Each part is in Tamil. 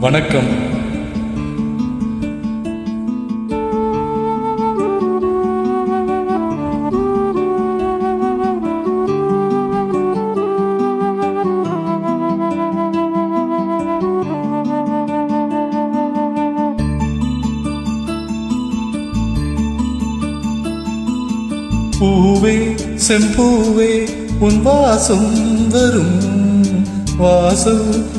வணக்கம். பூவே செம்பூவே உன் வாசம் வரும். வாசம்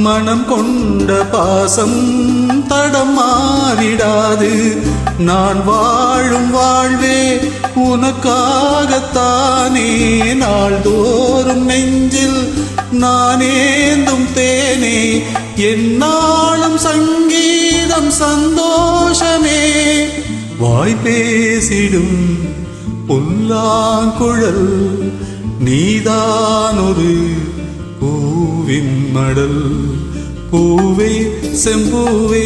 மனம் கொண்ட பாசம் தடம் மாறிடாது நான் வாழும் வாழ்வே உனக்காகத்தானே. நாள்தோறும் நெஞ்சில் நானேந்தும் தேனே. என்னாலும் சங்கீதம் சந்தோஷமே. வாய் பேசிடும் புல்லாங்குழல் நீதான் ஒரு பூவின் மடல் பூவே செம்பூவே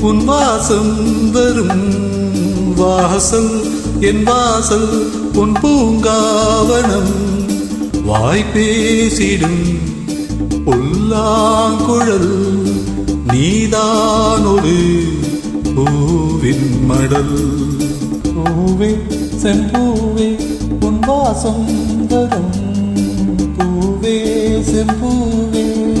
உன் வாசம் வரும் வாசல் என் வாசல் உன் பூங்காவனம். வாய் பேசிடும் புல்லாங்குழல் நீதான் ஒரு பூவின் மடல். பூவே செம்பூவே உன் வாசம் வரும் செம்பூவே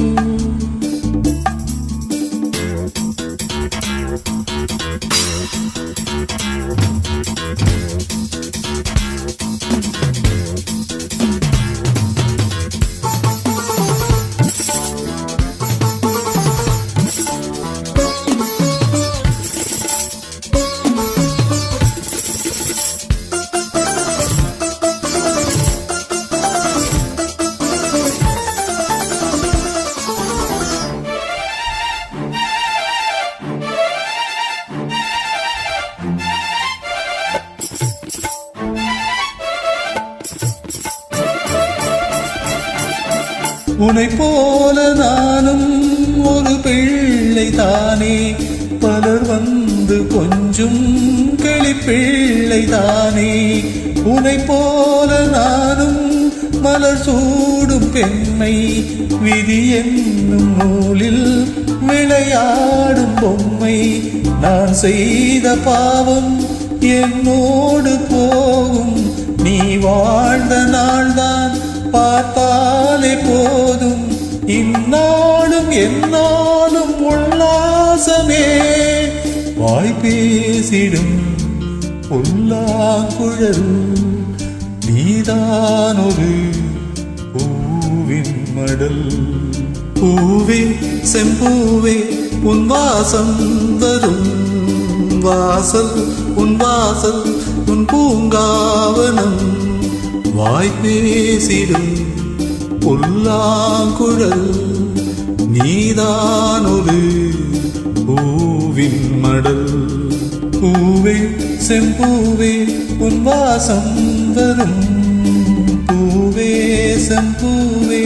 உனை போல நானும் ஒரு பிள்ளை தானே பலர் வந்து கொஞ்சம் கிளிப்பிள்ளை தானே உனை போல நானும் மலர் சூடும் பெண்மை. விதி என்னும் நூலில் விளையாடும் பொம்மை. நான் செய்த பாவம் என்னோடு போகும். நீ வாழ்ந்த நாள்தான் பார்த்தாலே போதும். இந்நாளும் என்னாலும் உல்லாசமே. வாய் பேசிடும் புல்லாங்குழல் நீதான் ஒரு பூவின் மடல். பூவே செம்பூவே உன் வாசம் தரும் வாசல் உன் வாசல் உன் பூங்காவனம். வாய் பேசிடும் புல்லாங்குழல் நீதானொரு பூவின் மடல். பூவே செம்பூவே உன் வாசம் வரும் பூவே செம்பூவே